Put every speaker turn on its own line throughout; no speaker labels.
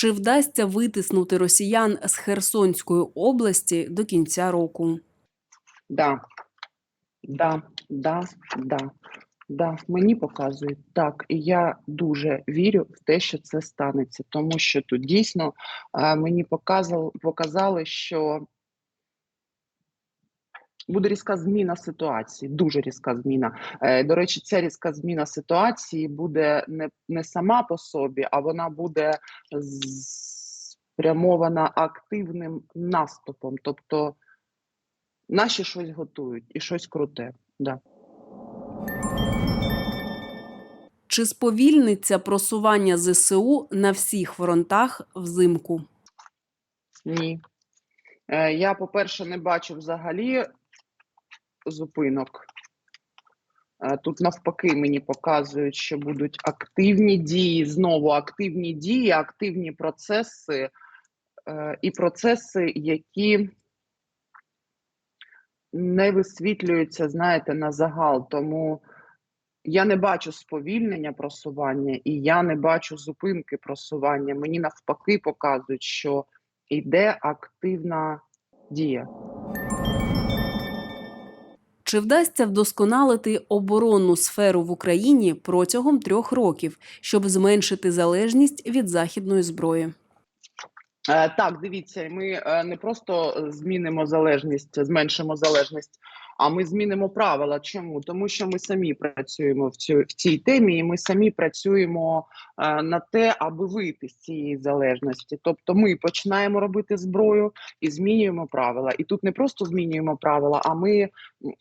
Чи вдасться витиснути росіян з Херсонської області до кінця року?
Да. Да, да, да. Да, мені показують так, і я дуже вірю в те, що це станеться, тому що тут дійсно е, мені показали, показали, що буде різка зміна ситуації, дуже різка зміна. Е, До речі, ця різка зміна ситуації буде не, не сама по собі, а вона буде спрямована активним наступом. Тобто наші щось готують і щось круте. Да.
Чи сповільниться просування ЗСУ на всіх фронтах взимку?
Ні. Е, Я, по-перше, не бачу взагалі зупинок. Е, Тут навпаки мені показують, що будуть активні дії, знову активні дії, активні процеси е, і процеси, які не висвітлюються, знаєте, на загал. Тому я не бачу сповільнення просування і я не бачу зупинки просування. Мені навпаки показують, що йде активна дія.
Чи вдасться вдосконалити оборонну сферу в Україні протягом трьох років, щоб зменшити залежність від західної зброї?
Е, Так, дивіться, ми е, не просто змінимо залежність, зменшимо залежність, а ми змінимо правила. Чому? Тому що ми самі працюємо в цю в цій темі, і ми самі працюємо е, на те, аби вийти з цієї залежності. Тобто, ми починаємо робити зброю і змінюємо правила. І тут не просто змінюємо правила, а ми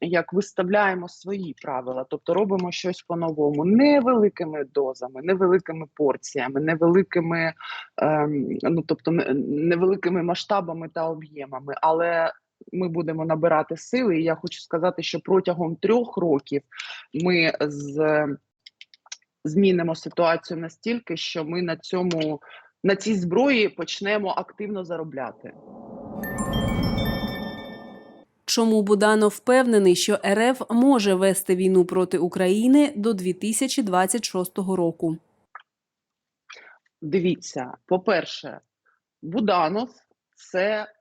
як виставляємо свої правила, тобто робимо щось по-новому, невеликими дозами, невеликими порціями, невеликими ем, ну тобто невеликими масштабами та об'ємами, але ми будемо набирати сили. І я хочу сказати, що протягом трьох років ми з, змінимо ситуацію настільки, що ми на цьому на цій зброї почнемо активно заробляти.
Чому Буданов впевнений, що РФ може вести війну проти України до 2026 року?
Дивіться, по-перше, Буданов це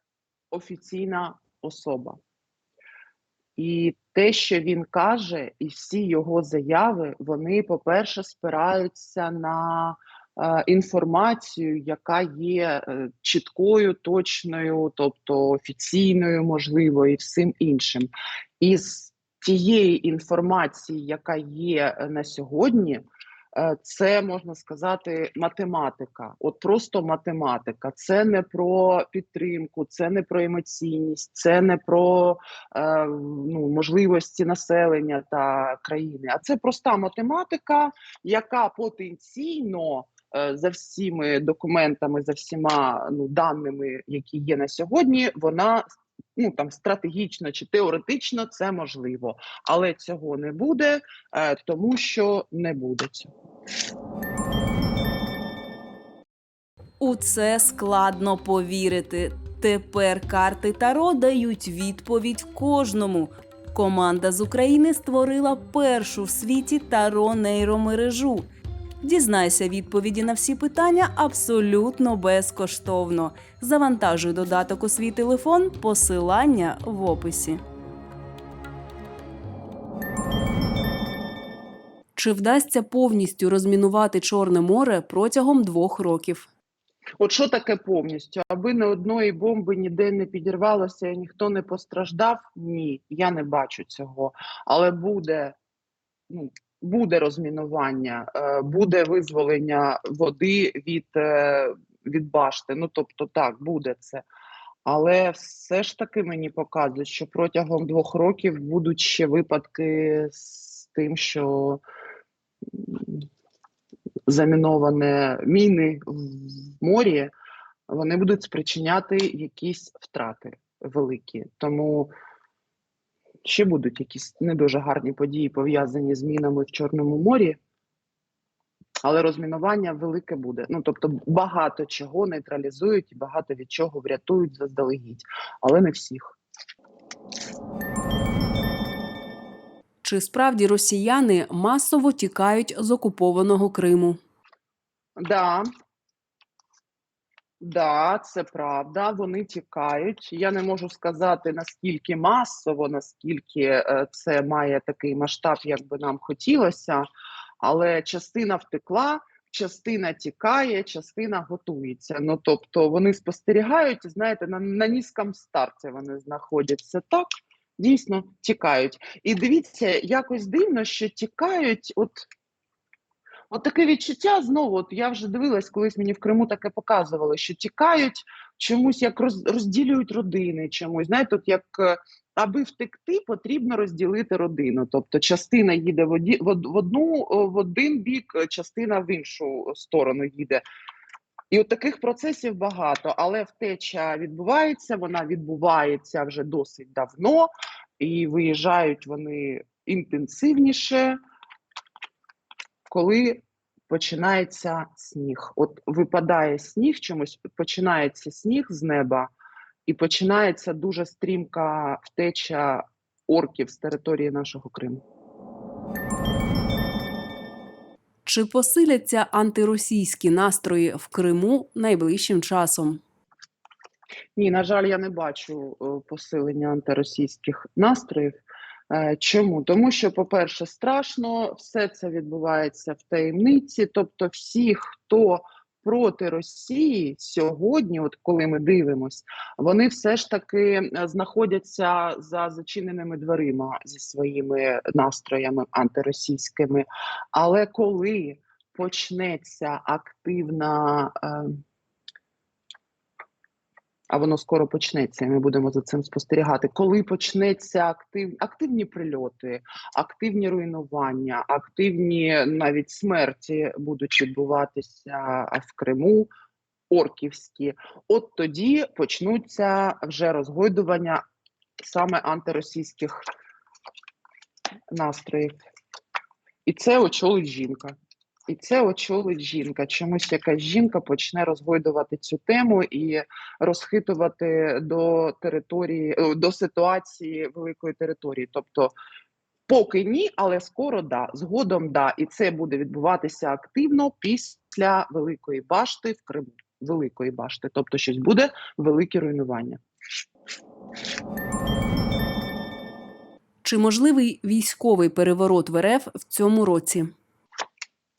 офіційна особа. І те, що він каже, і всі його заяви, вони, по-перше, спираються на е, інформацію, яка є е, чіткою, точною, тобто офіційною, можливо, і всім іншим. Із тієї інформації, яка є е, на сьогодні, це можна сказати математика. От просто математика. Це не про підтримку, це не про емоційність, це не про е, ну, можливості населення та країни. А це проста математика, яка потенційно. е, За всіми документами, за всіма ну даними, які є на сьогодні, вона ну там стратегічно чи теоретично це можливо, але цього не буде, е, тому що не буде цього.
У це складно повірити. Тепер карти Таро дають відповідь кожному. Команда з України створила першу в світі таро нейромережу. Дізнайся відповіді на всі питання абсолютно безкоштовно. Завантажуй додаток у свій телефон, посилання в описі. Чи вдасться повністю розмінувати Чорне море протягом двох років?
От що таке повністю? Аби не одної бомби ніде не підірвалося і ніхто не постраждав? Ні, я не бачу цього. Але буде, ну, буде розмінування, е, буде визволення води від, е, від башти. Ну тобто, так, буде це. Але все ж таки мені показують, що протягом двох років будуть ще випадки з тим, що заміноване міни в морі, вони будуть спричиняти якісь втрати великі. Тому ще будуть якісь не дуже гарні події пов'язані з мінами в Чорному морі. Але розмінування велике буде. Ну тобто багато чого нейтралізують і багато від чого врятують заздалегідь, але не всіх.
Чи справді росіяни масово тікають з окупованого Криму?
Да. Да, це правда. Вони тікають. Я не можу сказати наскільки масово, наскільки е, це має такий масштаб, як би нам хотілося, але частина втекла, частина тікає, частина готується. Ну тобто вони спостерігають, знаєте, на, на низькому старті вони знаходяться так. Дійсно тікають. І дивіться, якось дивно, що тікають, от От таке відчуття знову, от я вже дивилась, колись мені в Криму таке показували, що тікають чомусь, як роз, розділюють родини чомусь. Знаєте, от як е, аби втекти, потрібно розділити родину. Тобто частина їде в, оді, в, одну в один бік, е, частина в іншу сторону їде. І от таких процесів багато, але втеча відбувається, вона відбувається вже досить давно, і виїжджають вони інтенсивніше коли починається сніг. От випадає сніг, чомусь починається сніг з неба, і починається дуже стрімка втеча орків з території нашого Криму.
Чи посиляться антиросійські настрої в Криму найближчим часом?
Ні, на жаль, я не бачу е, посилення антиросійських настроїв. Е, Чому? Тому що, по-перше, страшно, все це відбувається в таємниці. Тобто, всі, хто проти Росії сьогодні, от коли ми дивимось, вони все ж таки е, знаходяться за зачиненими дверима зі своїми настроями антиросійськими. Але коли почнеться активна. Е, а воно скоро почнеться, і ми будемо за цим спостерігати. Коли почнеться актив, активні прильоти, активні руйнування, активні навіть смерті будуть відбуватися в Криму, орківські, от тоді почнуться вже розгойдування саме антиросійських настроїв. І це очолить жінка. І це очолить жінка. Чомусь якась жінка почне розгойдувати цю тему і розхитувати до території до ситуації великої території. Тобто, поки ні, але скоро да, згодом да. І це буде відбуватися активно після Великої башти в Криму. Великої башти, тобто щось буде велике руйнування.
Чи можливий військовий переворот в РФ в цьому році?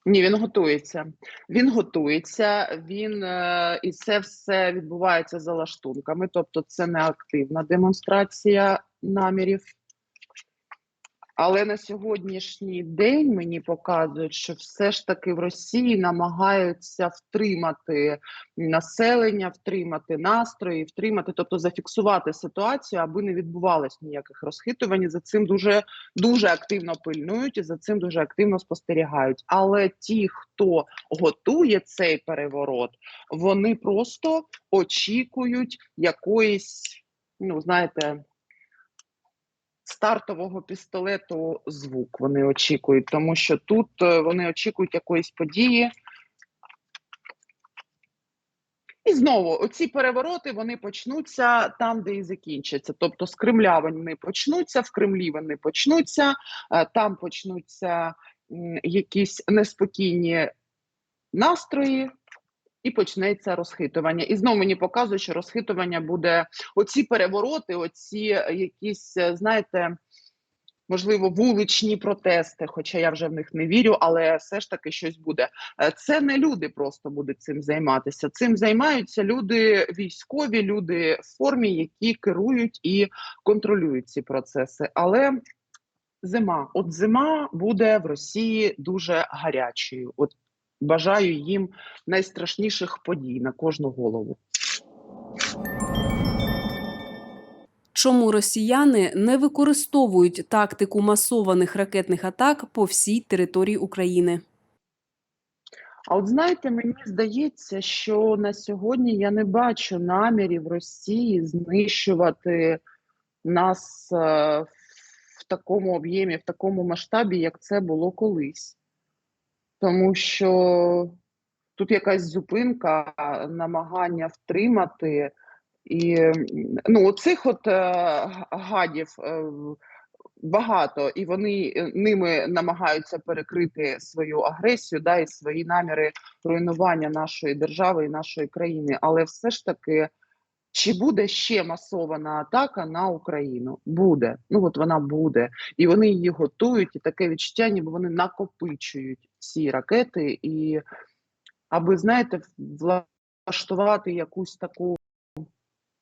Ні, він готується. Він готується. Він е, і це все відбувається за лаштунками. Тобто, це не активна демонстрація намірів. Але на сьогоднішній день мені показують, що все ж таки в Росії намагаються втримати населення, втримати настрої, втримати, тобто зафіксувати ситуацію, аби не відбувалось ніяких розхитувань. За цим дуже дуже активно пильнують і за цим дуже активно спостерігають. Але ті, хто готує цей переворот, вони просто очікують якоїсь, ну знаєте стартового пістолету звук вони очікують, тому що тут е, вони очікують якоїсь події. І знову оці перевороти вони почнуться там, де і закінчаться. Тобто з Кремля вони почнуться, в Кремлі вони почнуться, е, там почнуться якісь неспокійні настрої, і почнеться розхитування. І знову мені показує, що розхитування буде оці перевороти, оці е, якісь, е, знаєте, можливо, вуличні протести, хоча я вже в них не вірю, але все ж таки щось буде. Е, Це не люди просто будуть цим займатися. Цим займаються люди військові, люди в формі, які керують і контролюють ці процеси. Але зима, от зима буде в Росії дуже гарячою. От бажаю їм найстрашніших подій на кожну голову.
Чому росіяни не використовують тактику масованих ракетних атак по всій території України?
А от знаєте, мені здається, що на сьогодні я не бачу намірів Росії знищувати нас е, в такому об'ємі, в такому масштабі, як це було колись. Тому що тут якась зупинка, намагання втримати. І ну, оцих от е, гадів, е, багато, і вони е, ними намагаються перекрити свою агресію, да, і свої наміри руйнування нашої держави і нашої країни. Але все ж таки, чи буде ще масована атака на Україну? Буде. Ну от вона буде, і вони її готують, і таке відчуття, ніби вони накопичують ці ракети, і аби знаєте, влаштувати якусь таку.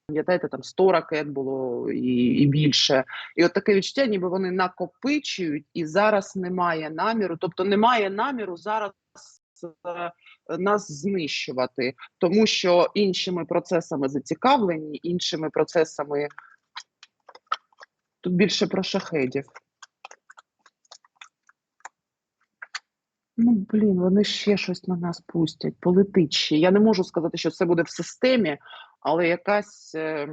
Пам'ятаєте, там 100 ракет було і, і більше. І от таке відчуття, ніби вони накопичують, і зараз немає наміру, тобто немає наміру зараз е, нас знищувати, тому що іншими процесами зацікавлені, іншими процесами тут більше про шахедів. Ну, блін, вони ще щось на нас пустять, полетить. Я не можу сказати, що це буде в системі, але якась, е,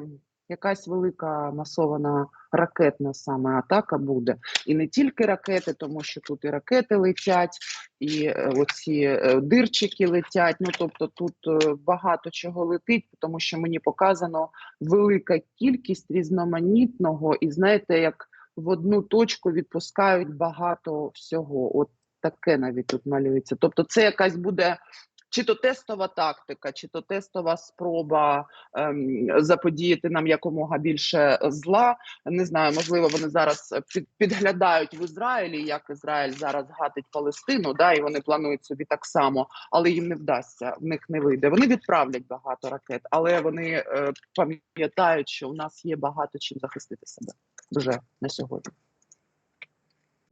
якась велика масована ракетна саме атака буде. І не тільки ракети, тому що тут і ракети летять, і е, оці е, дирчики летять. Ну тобто тут е, багато чого летить, тому що мені показано велика кількість різноманітного, і знаєте, як в одну точку відпускають багато всього. От таке навіть тут малюється. Тобто, це якась буде. Чи то тестова тактика, чи то тестова спроба ем, заподіяти нам якомога більше зла. Не знаю, можливо, вони зараз під, підглядають в Ізраїлі, як Ізраїль зараз гатить Палестину, да, і вони планують собі так само, але їм не вдасться, в них не вийде. Вони відправлять багато ракет, але вони е, пам'ятають, що у нас є багато чим захистити себе вже на сьогодні.